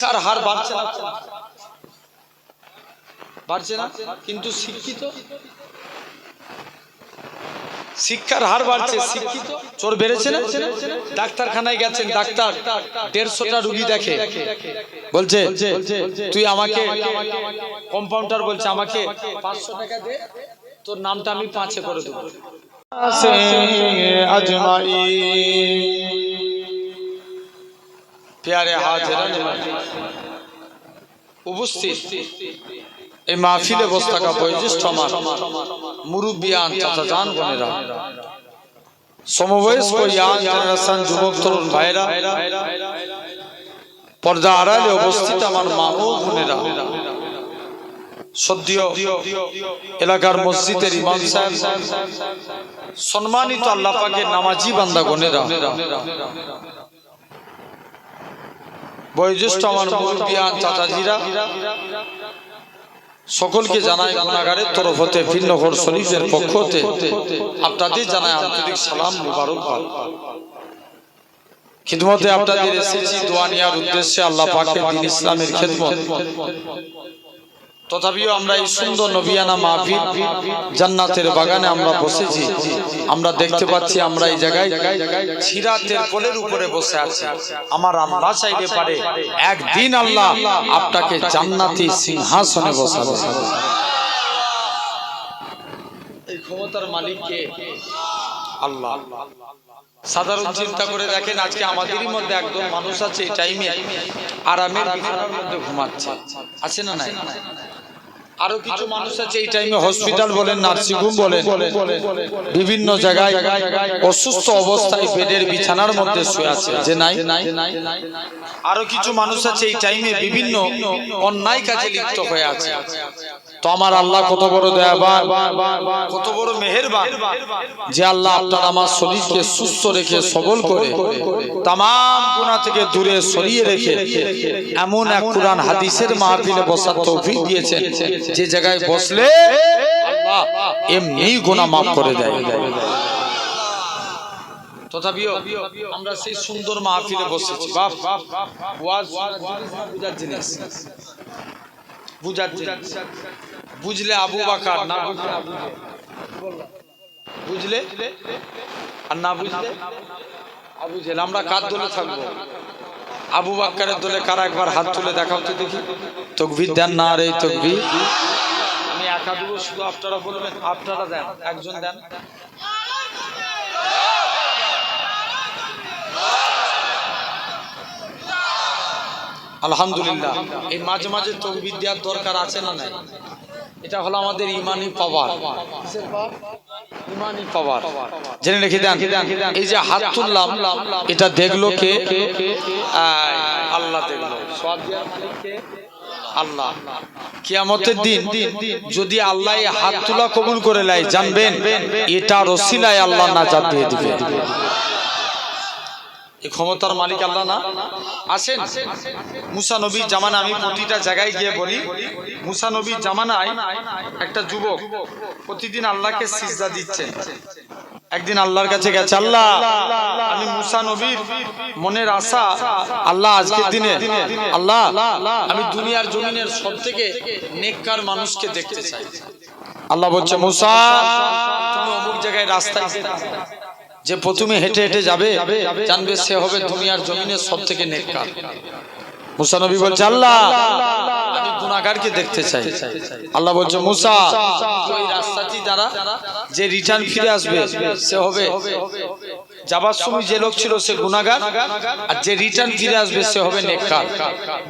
শিক্ষার হার বাড়ছে না। বাড়ছে না? কিন্তু শিক্ষিত? শিক্ষার হার বাড়ছে, শিক্ষিত? চোর বেড়েছে না? ডাক্তারখানায় গেছেন, ডাক্তার। দেড়শোটা রুগী দেখে। বলছে, তুই আমাকে কম্পাউন্ডার বলছে, আমাকে পাঁচশো টাকা দে, তোর নামটা আমি পাঁচে করে দেবো। প্যারে হাজরান উপস্থিত। এই মাহফিলে বসে থাকা বয়োজ্যেষ্ঠ আমার মুরব্বিয়ান চাচা জান বোনেরা সমবয়স্ক ইয়াং জেনারেশন যুবক তরুণ ভাইরা। পর্দা আড়ালে উপস্থিত আমার মা ও বোনেরা। সদ্য এলাকার মসজিদের ইমাম সাহেব। সম্মানিত আল্লাহ পাকের নামাজি বান্দা গনেরা বয়োজ্যেষ্ঠ আমার মুরব্বিয়ান চাচাজিরা সকলকে জানায় গুণাগারের তরফ হতে ভিন্নঘর শরীফের পক্ষ হতে আপনাদের জানাই আন্তরিক সালাম মুবারকবাদ। খিদমতে আপনাদের এসেছি দোয়া নেওয়ার উদ্দেশ্যে আল্লাহ পাকের দিন ইসলামের খেদমত। তথাপিও আমরা এই সুন্দর নবিয়ানা মাহফিল জান্নাতের বাগানে আমরা বসেছি। আমরা দেখতে পাচ্ছি আমরা এই জায়গায় ছিরাতের কোলের উপরে বসে আছি। আমার আল্লাহ চাইলে পারে। একদিন আল্লাহ আপনাকে জান্নাতি সিংহাসনে বসাবে। এই ক্ষমতার মালিককে আল্লাহ। সাধারণ চিন্তা করে দেখেন আজকে আমাদেরই মধ্যে একদম মানুষ আছে এই টাইমে আরামের বিছানার মধ্যে ঘুমাচ্ছে। আছে না নাই? আরও কিছু মানুষ আছে এই টাইমে হসপিটাল বলেন নার্সিং হোম বলেন বিভিন্ন জায়গায় অসুস্থ অবস্থায় বেডের বিছানার মধ্যে শুয়ে আছে যে নাই। আরও কিছু মানুষ আছে এই টাইমে বিভিন্ন অন্যায় কাজে লিপ্ত হয়ে আছে। তো আমার আল্লাহ কত বড় দয়াবান কত বড় মেহেরবান যে আল্লাহ আপনার আমার শরীরকে সুস্থ রেখে সবল করে তাম গুণা থেকে দূরে সরিয়ে রেখে এমন এক কোরআন হাদিসের মাহফিলে বসার তৌফিক দিয়েছেন যে জায়গায় বসলে আল্লাহ এমনি গুণা মাফ করে দেয় তথাপিও আমরা সেই সুন্দর মাহফিলে বসেছি বাপ ওয়াজ বুঝার জিনিস বুঝার জিনিস বুঝলে আবু বাকার, না? বুঝলে? বুঝলে আর না বুঝলে? আবু জেল আমরা কার দলে থাকব? আবু বাক্কারের দলে কার একবার হাত তুলে দেখাও তো দেখি। তকবির দেন না রে তকবির। আমি একা শুধু আপনারা বলবেন, আপনারা দেন, একজন দেন। আলহামদুলিল্লাহ। এই মাঝে মাঝে তকবির দেওয়ার দরকার আছে না নাই? এটা হলো আমাদের ইমানি পাওয়ার। ইমানি পাওয়ার। জেনে রেখে দেন। এই যে হাত তুললাম, এটা দেখল কে? আল্লাহ দেখল? আল্লাহ। কিয়ামতের দিন যদি আল্লাহ হাত তোলা কবুল করে লাই জানবেন এটা রসিলায় আল্লাহ না দিয়ে দিবে। ক্ষমতার মালিক আল্লাহ না। আসেন। মুসা নবীর জামানা আমি প্রতিটা জায়গায় গিয়ে বলি, মুসা নবীর জামানায় একটা যুবক প্রতিদিন আল্লাহকে সিজদা দিচ্ছে। একদিন আল্লাহর কাছে গেছে, আল্লাহ, আমি মুসা নবীর মনের আশা আল্লাহ আজকের দিনে, আল্লাহ, আমি দুনিয়ার জমিনের সব থেকে নেককার মানুষকে দেখতে চাই। আল্লাহ বলছে, মুসা, তুমি অমুক জায়গায় রাস্তায় যে প্রথমে হেঁটে হেঁটে যাবে জানবে সে হবে দুনিয়ার জমিনের সব থেকে নেককার মুসা নবী বলছে আল্লাহ আমি গুণাগারকে দেখতে চাই আল্লাহ বলছে মুসা ওই রাস্তাটি দ্বারা যে রিটার্ন ফিরে আসবে সে হবে যাবার সময় যে লোক ছিল সে গুনাহগার আর যে রিটার্ন ফিরে আসবে সে হবে নেককার।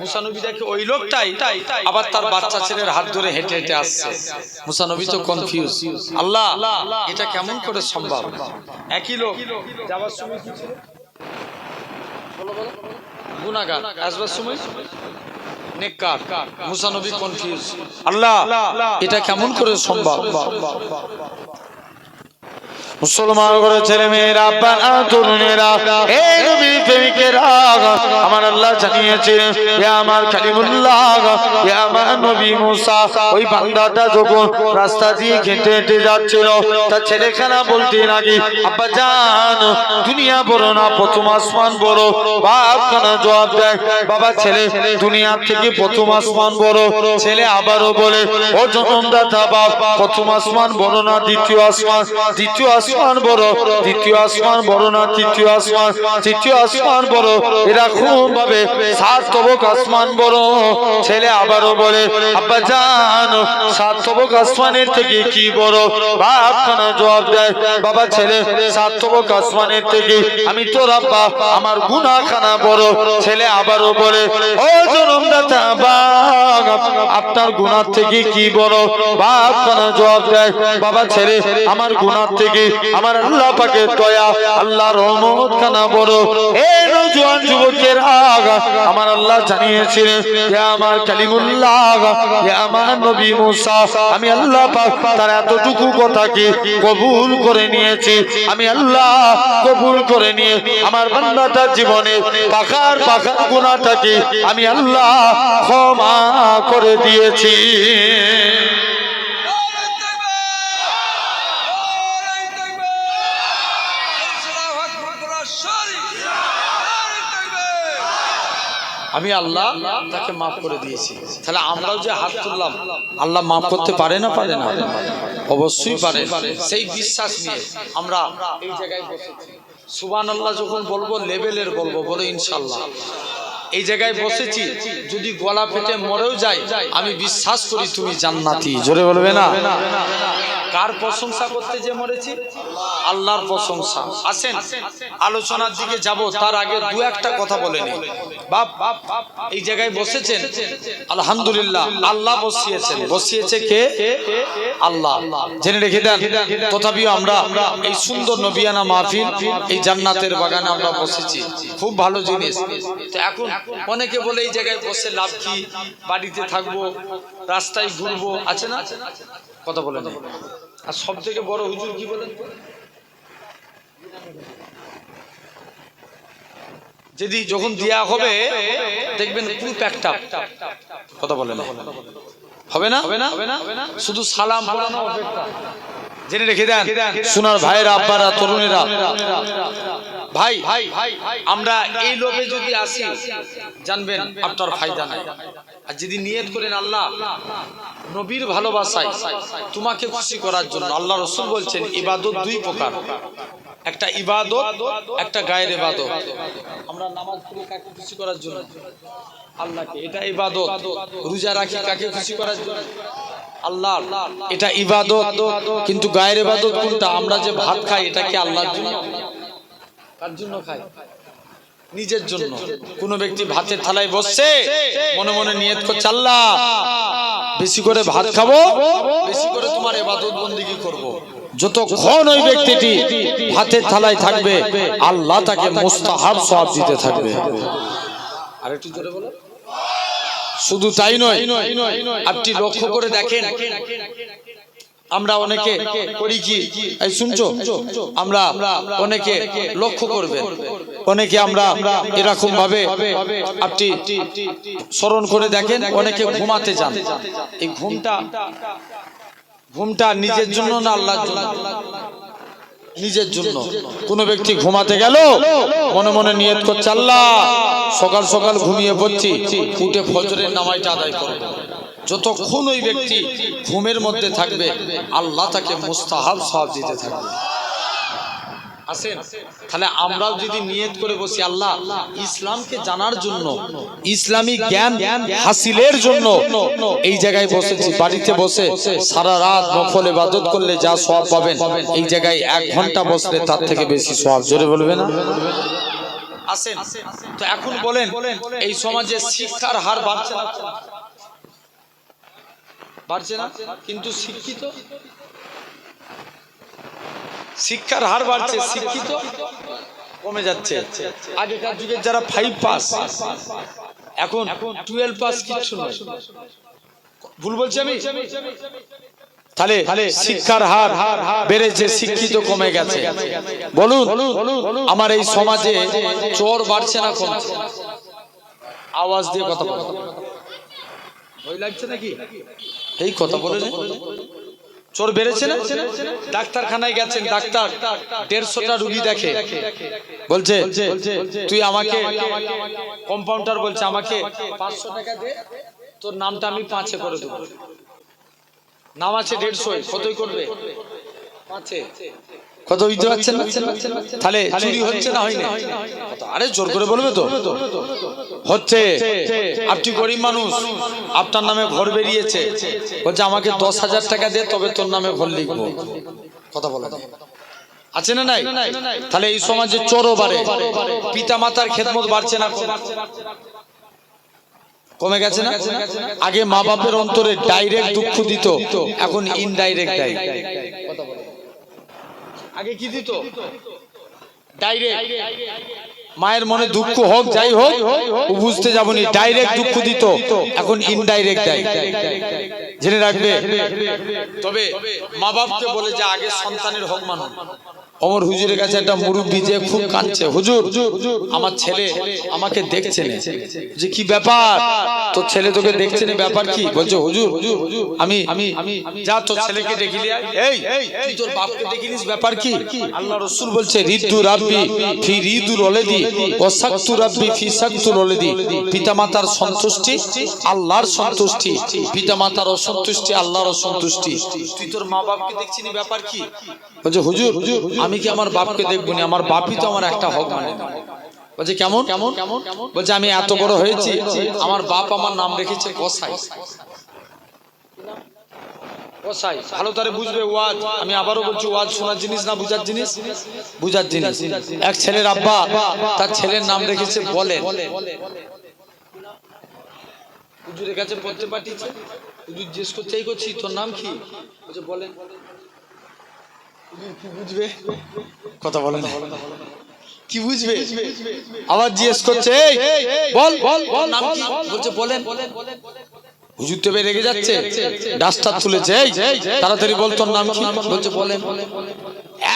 মুসা নবী দেখে ওই লোকটাই আবার তার বাচ্চা ছেলের হাত ধরে হেঁটে হেঁটে আসছে। মুসা নবী তো কনফিউজ আল্লাহ, এটা কেমন করে সম্ভব? একই লোক। যাবার সময় কি ছিল? বলো আসবার সময় নেককার। মুসা নবী কনফিউজ আল্লাহ, এটা কেমন করে সম্ভব? মুসলমান করে ছেলে মেয়েরা আব্বারা তরুণেরা এই নবীর প্রেমিকেরা আমার আল্লাহ জানিয়েছেন হে আমার কালিমুল্লাহ হে আমার নবী মুসা। ওই বান্দাটা যখন রাস্তা দিয়ে হেঁটে হেঁটে যাচ্ছিল, তার ছেলেখানা বলতে নাকি আব্বা জান, দুনিয়া বড় না, প্রথম আসমান বড়। বাপ খানা জবাব দেয়, বাবা ছেলে, দুনিয়া থেকে প্রথম আসমান বড়। ছেলে আবারও বলে, ও জনমদাতা বাপ, প্রথম আসমান বড় না, দ্বিতীয় আসমান? দ্বিতীয় আসমান বড় দ্বিতীয় আসমান বড় না তৃতীয় আসমান? তৃতীয় আসমান বড় এরকম ভাবে সাত তবক আসমান বড়। ছেলে আবারও বলে, আব্বা জান সাত তবক আসমানের থেকে কি বড়? বাপ খানা জবাব দেয়, বাবা ছেলে সাত তবক আসমানের থেকে আমি তোর আব্বা, আমার গুনা খানা বড়। ছেলে আবারও বলে, ও জনমদাতা বাপ আপনার গুনার থেকে কি বড়? বাপ খানা জবাব দেয়, বাবা ছেলে, আমার গুনার থেকে আমার আল্লাহ পাকে দয়া আল্লাহ রহমত খানা বড়। এ নজওয়ান যুবকের আগা, আমার আল্লাহ জানিয়েছিলেন, হে আমার কালিমুল্লাহ, হে আমার নবী মুসা, আমি আল্লাহ পাক তার এতটুকু কথাকে কবুল করে নিয়েছি। আমি আল্লাহ কবুল করে নিয়ে আমার বান্দাটার জীবনে পাখার পাখার গুণাটাকে আমি আল্লাহ ক্ষমা করে দিয়েছি। আমি আল্লাহ তাকে মাফ করে দিয়েছি। তাহলে আমরাও যে হাত তুললাম, আল্লাহ মাফ করতে পারে না পারে না? অবশ্যই পারে। সেই বিশ্বাস নিয়ে আমরা এই জায়গায় সুবান আল্লাহ যখন বলব, লেভেলের বলব, বলো ইনশাল্লাহ এই জায়গায় বসেছি, যদি গলা ফেটে মরেও যায়, আমি বিশ্বাস করি তুমি জান্নাতি। জোরে বলবে না? কার প্রশংসা করতে যে মরেছি? আল্লাহর প্রশংসা। আসেন, আলোচনার দিকে যাব, তার আগে দু একটা কথা বলে নি বাপ বাপ, এই জায়গায় বসেছেন? আলহামদুলিল্লাহ, আল্লাহ বসিয়েছেন। বসিয়েছে কে? আল্লাহ। জেনে রেখে দেন, তথাপিও আমরা এই সুন্দর নবিয়ানা মাহফিল, এই জান্নাতের বাগানে আমরা বসেছি। খুব ভালো জিনিস। তো এখন অনেকে বলে এই জায়গায় বসে লাভ কি? বাড়িতে থাকব, রাস্তায় ঘুরবো, আছে না? কথা বলে আর সব থেকে বড় হুজুর কি বলেন? যদি যখন দেয়া হবে দেখবেন পুরো প্যাকটা কথা বলে না? হবে না? হবে না? শুধু সালাম জেনে রেখে দেন। সোনার ভাইয়েরা আব্বারা তরুণেরা। ভাই আমরা এই লোভে যদি আসি জানবেন আপনার ফায়দা নাই। আর যদি নিয়ত করেন আল্লাহ, নবীর ভালোবাসায় তোমাকে খুশি করার জন্য আল্লাহ রসুল বলছেন, ইবাদত দুই প্রকার। একটা ইবাদত, একটা গায়ের ইবাদত। আমরা নামাজ পড়ি কাকে খুশি করার জন্য? আল্লাহকে। এটা ইবাদত। রোজা রাখি কাকে খুশি করার জন্য? আল্লাহ এটা ইবাদত। কিন্তু গায়ের ইবাদত কোনটা? আমরা যে ভাত খাই, এটা কি আল্লাহর জন্য? কার জন্য খাই? নিজের জন্য। কোন ব্যক্তি ভাতের থালায় বসছে মনে মনে নিয়ত করছে আল্লাহ বেশি করে ভাত খাব বেশি করে তোমার এবাদত বন্দিগি করব। যতক্ষণ ওই ব্যক্তিটি ভাতের থালায় থাকবে আল্লাহ তাকে মোস্তাহাব সব দিতে থাকবে। আর একটু জোরে বলো শুধু তাই নয় আপনি লক্ষ্য করে দেখেন। আমরা অনেকে করি কি এই শুনছো? আমরা অনেকে লক্ষ্য করবেন। অনেকে আমরা এরকম ভাবে আপনি স্মরণ করে দেখেন অনেকে ঘুমাতে যান। এই ঘুমটা ঘুমটা নিজের জন্য না আল্লাহর জন্য? নিজের জন্য। কোন ব্যক্তি ঘুমাতে গেল মনে মনে নিয়ত করছে আল্লাহ সকাল সকাল ঘুমিয়ে পড়ছি উঠে ফজরের নামাইটা আদায় করব যতক্ষণ ওই ব্যক্তি ঘুমের মধ্যে থাকবে, আল্লাহ তাকে মুস্তাহাব সব দিতে থাকবে। আসেন, তাহলে আমরাও যদি নিয়ত করে বসি, আল্লাহ, ইসলামকে জানার জন্য, ইসলামী জ্ঞান হাসিলের জন্য এই জায়গায় বসেছি বাড়িতে বসে সারা রাত নফল ইবাদত করলে যা সব পাবেন, এই জায়গায় এক ঘণ্টা বসলে তার থেকে বেশি সব জোরে বলবে না আসেন, তো এখন বলেন, এই সমাজে শিক্ষার হার বাড়ছে না? বাড়ছে না কিন্তু শিক্ষিত। শিক্ষার হার বাড়ছে শিক্ষিত কমে যাচ্ছে। আগেকার যুগের যারা ফাইভ পাস এখন টুয়েলভ পাস কিচ্ছু নয়। ভুল বলছি আমি? তাহলে শিক্ষার হার বেড়েছে শিক্ষিত কমে গেছে। বলুন আমার এই সমাজে চোর বাড়ছে না কমছে? আওয়াজ দিয়ে কথা বলো ভয় লাগছে নাকি? এই কথা বলে চোর বেড়েছে না? ডাক্তারখানায় গেছেন, ডাক্তার। দেড়শোটা রুগী দেখে। বলছে, তুই আমাকে কম্পাউন্ডার বলছে, আমাকে পাঁচশো টাকা দে, তোর নামটা আমি পাঁচে করে দেবো। নাম আছে দেড়শো কতই করবে? পাঁচে। কত বুঝতে পারছেন তাহলে চুরি হচ্ছে না হয়নি? আরে জোর করে বলবে তো। হচ্ছে, আপনি গরিব মানুষ, আপনার নামে ঘর বেরিয়েছে। বলছে, আমাকে দশ হাজার টাকা দে, তবে তোর নামে ঘর লিখব। কথা বলা। আছে না নাই? তাহলে এই সমাজে চোরও বাড়ে। পিতা মাতার খেদমত বাড়ছে না কমে গেছে না? আগে মা বাপের অন্তরে ডাইরেক্ট দুঃখ দিত, এখন ইনডাইরেক্ট দেয়। আগে কি দিত ডাইরেক্ট মায়ের মনে দুঃখ হোক যাই হোক ও বুঝতে যাবনি ডাইরেক্ট দুঃখ দিত এখন ইনডাইরেক্ট দেয় জেনে রাখবে তবে মা বাপকে বলে যে আগে সন্তানের হোক মানুন অমর হুজুরের কাছে একটা মুরব্বী যে খুব কাঁদছে, হুজুর, আমার ছেলে আমাকে দেখছে যে কি ব্যাপার? তোর ছেলে তোকে দেখছে না, ব্যাপার কি? বলছে, হুজুর, আমি আমি, যা তোর ছেলেকে দেখিলি এই তুই তোর বাপকে দেখিলিস ব্যাপার কি? আল্লাহ রসুল বলছে, রিদ্দু রাব্বি ফি রিদুর ওলেদি ও সাক্তু রাব্বি ফি সাক্তুর ওলেদি পিতামাতার সন্তুষ্টি, আল্লাহর সন্তুষ্টি। পিতামাতার অসন্তুষ্টি, আল্লাহর অসন্তুষ্টি। তুই তোর মা বাপকে দেখছিস ব্যাপার কি? বলছে, হুজুর হুজুর আমি কি আমার বাপকে দেখব না? আমার বাপই তো আমার একটা হক মানে। বলছে, কেমন? কেমন বলছে, আমি এত বড় হয়েছি, আমার বাপ আমার নাম রেখেছে কসাই। ভালো বুঝবে ওয়াজ। আমি আবারও বলছি, ওয়াজ শোনার জিনিস না বুঝার জিনিস? বুঝার এক ছেলের আব্বা, তার ছেলের নাম রেখেছে হুজুরের কাছে জিজ্ঞেস তোর নাম কি? বলেন। কি বুঝবে কথা বলেন কি বুঝবে আবার জিজ্ঞেস করছে "এই, বল বল বল নাম কি বলছে বলেন হুজুর তো রেগে যাচ্ছে ডাস্টার তুলেছে "এই, তাড়াতাড়ি বল তোর নাম কি বলছে বলেন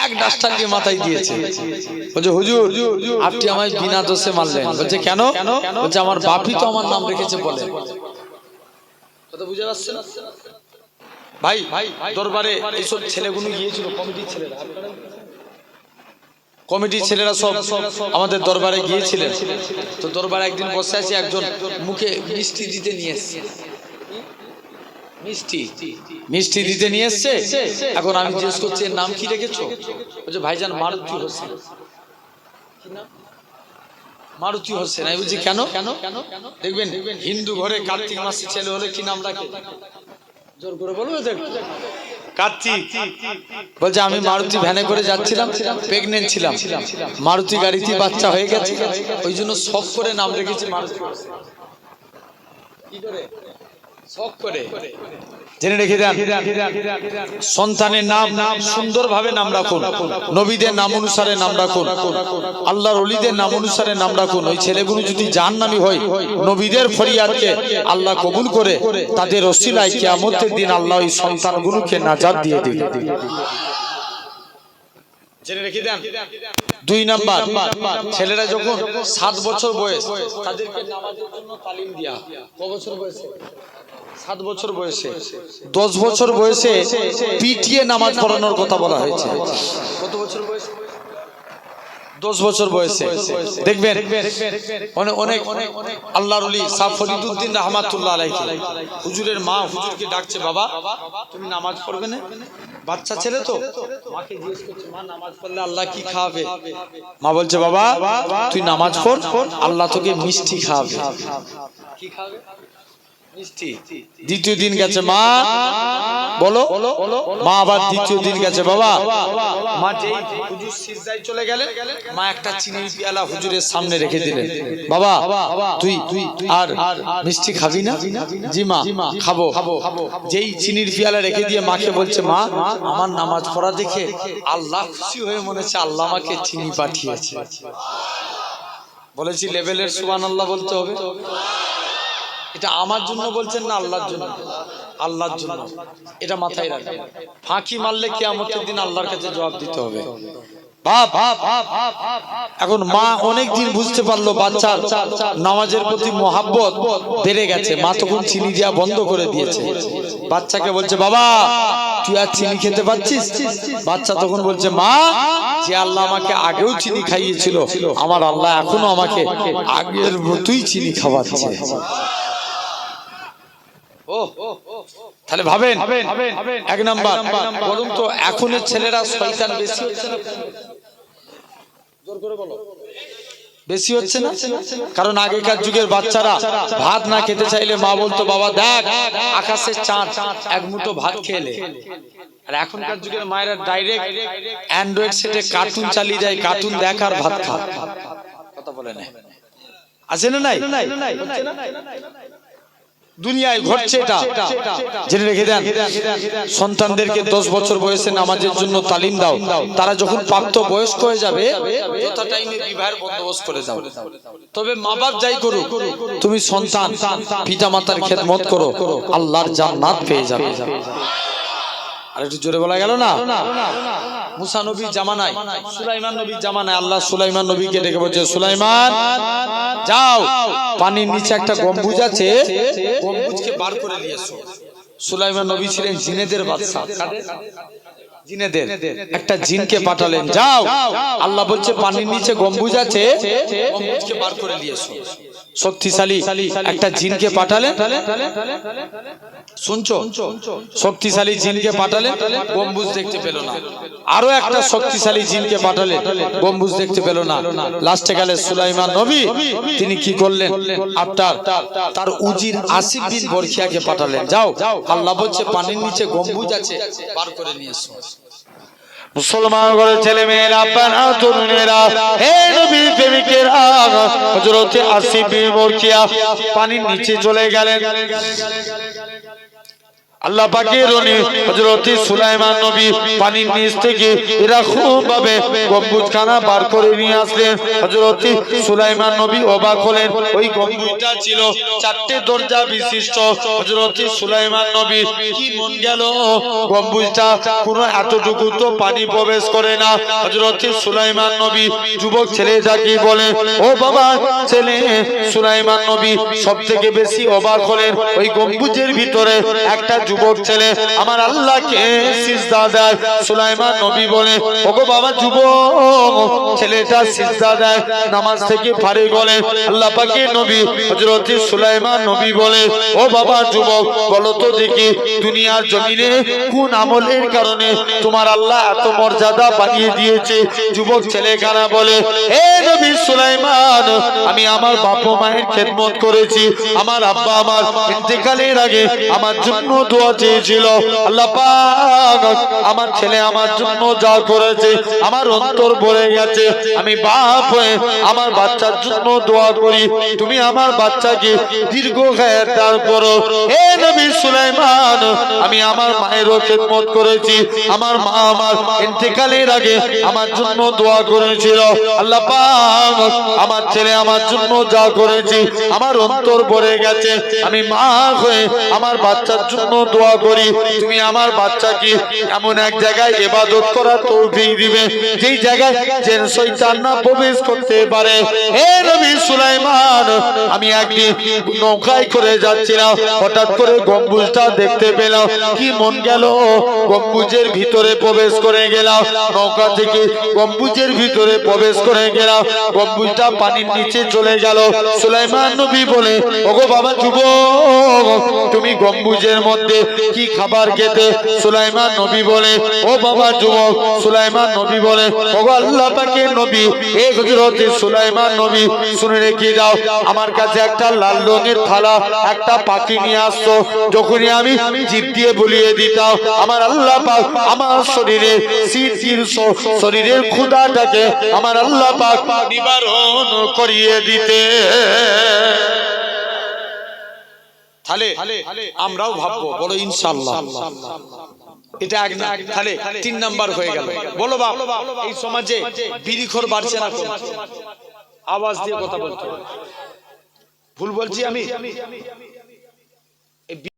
এক ডাস্টার দিয়ে মাথায় দিয়েছে বলছে হুজুর আপনি আমায় বিনা দোষে মারলেন বলছে কেন বলছে আমার বাপই তো আমার নাম রেখেছে বলে কথা বুঝে না ভাই ভাই দরবারে এইসব ছেলেগুলো গিয়েছিল, কমিটির ছেলেরা। কমিটির ছেলেরা সব আমাদের দরবারে গিয়েছিলেন। তো দরবারে একদিন বসে আছে একজন, মুখে মিষ্টি দিতে নিয়ে এসছে। মিষ্টি? মিষ্টি দিতে নিয়ে এসছে? এখন আমি জিজ্ঞেস করছি নাম কি রেখেছ? বলছে, ভাইজান, মারুতি হোসেন। মারুতি হোসেন। আমি বলছি, কেন? কেন দেখবেন, হিন্দু ঘরে কার্তিক মাসে ছেলে হলে কি নাম রাখে? কার্তিক বলছে আমি মারুতি ভ্যানে করে যাচ্ছিলাম প্রেগনেন্ট ছিলাম। মারুতি গাড়িতে বাচ্চা হয়ে গেছে। ওই জন্য সব করে নাম রেখেছি মারুতি। কি করে? জেনে রেখে দেন। সন্তানের নাম সুন্দরভাবে নাম রাখুন। নবীদের নাম অনুসারে নাম রাখুন। আল্লাহর অলিদের নাম অনুসারে নাম রাখুন। ওই ছেলেগুলো যদি জাহান্নামী হয়, নবীদের ফরিয়াদকে আল্লাহ কবুল করে, তাদের অসিলায় কিয়ামতের দিন আল্লাহ ওই সন্তানগুলোকে নাজাত দিয়ে দেন। দুই নাম্বার, ছেলেরা যখন সাত বছর বয়স, তাদেরকে নামাজের জন্য তালিম দেওয়া ক বছর বয়সে? সাত বছর বয়সে দশ বছর বয়সে পিটিয়ে নামাজ পড়ানোর কথা বলা হয়েছে। কত বছর বয়সে? দশ বছর বয়সে। দেখবেন অনেক আল্লাহর অলি সাহ রহমাতুল্লাহ আলাইহি হুজুরের মা হুজুরকে ডাকছে বাবা তুমি নামাজ পড়বে না? বাচ্চা ছেলে তো? মাকে জিজ্ঞেস করছে মা নামাজ পড়লে আল্লাহ কি খাওয়াবে? মা বলছে বাবা তুই নামাজ পড় আল্লাহ তোকে মিষ্টি খাওয়াবে। কি খাওয়াবে? দ্বিতীয় দিন গেছে মা। বলো। মা আবার দ্বিতীয় দিন গেছে বাবা। মা যেই হুজুর সিজদায় চলে গেলেন মা একটা চিনির পেয়ালা হুজুরের সামনে রেখে দিলেন। বাবা তুই আর মিষ্টি খাবি না? জি মা খাব। যেই চিনির পেয়ালা রেখে দিয়ে মাকে বলছে মা আমার নামাজ পড়া দেখে আল্লাহ খুশি হয়ে মনে হচ্ছে আল্লাহ আমাকে চিনি পাঠিয়েছে। বলেছি লেভেলের সুবান আল্লাহ বলতে হবে। এটা আমার জন্য বলছেন না আল্লাহর জন্য আল্লাহর জন্য এটা মাথায় রাখবেন ফাঁকি মারলে কিয়ামতের দিন আল্লাহর কাছে জবাব দিতে হবে এখন মা অনেক দিন বুঝতে পারল বাচ্চার নামাজের প্রতি মহাব্বত বেড়ে গেছে মা তখন চিনি দেওয়া বন্ধ করে দিয়েছে বাচ্চাকে বলছে বাবা তুই আর চিনি খেতে পারছিস বাচ্চা তখন বলছে মা যে আল্লাহ আমাকে আগেও চিনি খাইয়েছিল আমার আল্লাহ এখনও আমাকে আগের মতোই চিনি খাওয়াচ্ছে তাহলে ভাবেন এক নাম্বার। বলুন তো এখনের ছেলেরা শয়তান বেশি জোর করে বলো। বেশি হচ্ছে না? কারণ আগেকার যুগের বাচ্চারা ভাত না খেতে চাইলে মা বলতো বাবা দেখ আকাশের চাঁদ এক মুঠো ভাত খেলে আর এখনকার যুগের মায়েরা ডাইরেক্ট অ্যান্ড্রয়েড সেটে কার্টুন চালিয়ে যায় কার্টুন দেখ আর ভাত খা। কথা বলে না। আছে না নাই? হচ্ছে না? দুনিয়ায় ঘটছে এটা। জেনে রেখে দেন সন্তানদেরকে দশ বছর বয়সে নামাজের জন্য তালিম দাও। তারা যখন প্রাপ্ত বয়স্ক হয়ে যাবে টাইমে বিবাহের বন্দোবস্ত করে দাও। তবে মা বাপ যাই করুক তুমি সন্তান পিতা মাতার খেদমত করো আল্লাহর জান্নাত পেয়ে যাবে। আর একটু জোরে বলা গেল না? মুসা নবীর জামানায়। সুলাইমান নবীর জামানায়। আল্লাহ সুলাইমান নবীকে ডেকে বলছে, সুলাইমান, যাও। পানির নিচে একটা গম্বুজ আছে, গম্বুজকে বার করে নিয়ে সুলাইমান নবী ছিলেন জিনেদের বাদশা জিনেদের। একটা জিনকে পাঠালেন, যাও। আল্লাহ বলছে, পানির নিচে গম্বুজ আছে বার করে নিয়ে শক্তিশালী একটা জিনকে পাঠালেন শুনছো? শক্তিশালী জিনকে পাঠালেন গম্বুজ দেখতে পেল না। আরও একটা শক্তিশালী জিনকে পাঠালেন গম্বুজ দেখতে পেল না। লাস্টে গেলে সুলাইমান নবী, তিনি কি করলেন? আপনার তার উজির আসিফ বিন বরখিয়াকে পাঠালেন। যাও, আল্লাহ বলছে, পানির নিচে গম্বুজ আছে, বার করে নিয়ে মুসলমান ঘরের ছেলে মেয়েরা পানা তরুণেরা হে নবীর প্রেমিকেরা, হযরতে আসিফ বিন বরকিয়া পানির নিচে চলে গেলেন। আল্লাহ পাকের রনি হযরতে সুলাইমান নবী পানির নিচ থেকে এরা খুব ভাবে গম্বুজখানা বার করে নিয়ে আসলেন। হযরতে সুলাইমান নবী অবাক হলেন। ওই গম্বুজটা ছিল চারটে দরজা বিশিষ্ট। হযরতে সুলাইমান নবী কি মন গেল? গম্বুজটা কোনো এতটুকু তো পানি প্রবেশ করে না। হযরতে সুলাইমান নবী যুবক ছেলেটাকে বলে, ও বাবা, ছেলে। সুলাইমান নবী সব থেকে বেশি অবাক হলেন। ওই গম্বুজের ভিতরে একটা যুবক ছেলে, আমার আল্লাহকে সিজদা দেয়। সুলাইমান নবী বলে, ওগো বাবা যুবক, ছেলেটা সিজদা দেয়, নামাজ থেকে ফারিগ হলে। আল্লাহ পাকের নবী হযরত সুলাইমান নবী বলে, ও বাবা যুবক, বলো তো দেখি, দুনিয়ার জমিনে কোন আমলের কারণে তোমার আল্লাহ এত মর্যাদা বানিয়ে দিয়েছে? যুবক ছেলে কানা বলে হে নবী সুলাইমান, আমি আমার বাবা মায়ের খেদমত করেছি। আমার আব্বা আমার ইন্তেকালের আগে আমার জন্য দোয়া চেয়েছিল আল্লাহ পাক আমার ছেলে আমার জন্য যা করেছে, আমার অন্তর ভরে গেছে। আমি বাপ হয়ে আমার বাচ্চার জন্য দোয়া করি। তুমি আমার বাচ্চাকে দীর্ঘ খায়ের দান করো। হে নবী সুলাইমান, আমি আমার খেদমত করেছি। আমার মা আমার আগে আমার জন্য দোয়া করেছিল। আল্লাহ পাক আমার ছেলে আমার জন্য যা করেছি, আমার অন্তর ভরে গেছে। আমি মা হয়ে আমার বাচ্চার জন্য দোয়া করি, তুমি আমার বাচ্চাকে এমন এক জায়গায় ইবাদত করার তৌফিক দিবে, যেই জায়গায় যেন শয়তান না প্রবেশ করতে পারে। হে নবী সুলাইমান, আমি একদিন নৌকায় করে যাচ্ছিলাম, হঠাৎ করে গম্বুজটা দেখতে পেলাম, কি মন গেল? গম্বুজের ভিতরে প্রবেশ করে গেলাম, নৌকা থেকে গম্বুজের ভিতরে প্রবেশ করে গেলাম, গম্বুজটা পানির নিচে চলে গেল। সুলাইমান নবী বলে, ওগো বাবা যুব তুমি গম্বুজের মধ্যে কি খাবার খেতে? সুলাইমান নবী বলে, ও বাবা যুবক, সুলাইমান নবী বলে, ওগো আল্লাহ পাকের নবী এই হযরতে সুলাইমান নবী, শুনে রেখে দাও আমার কাছে একটা লাল রঙের থালা, একটা পাখি নিয়ে আসতো যখনই আমি জিভ দিয়ে বলিয়ে দিতাম, আমার আল্লাহ পাক আমার শরীরে শরীরের ক্ষুধাটাকে আমার আল্লাহ পাক নিবারণ করিয়ে দিতে তাহলে আমরাও ভাববো বলো ইনশাল্লাহ এটা এক না তাহলে তিন নাম্বার হয়ে গেল। বলো বাপ এই সমাজে বিড়িখোর বাড়ছে না আওয়াজ দিয়ে কথা বলতে ভুল বলছি আমি?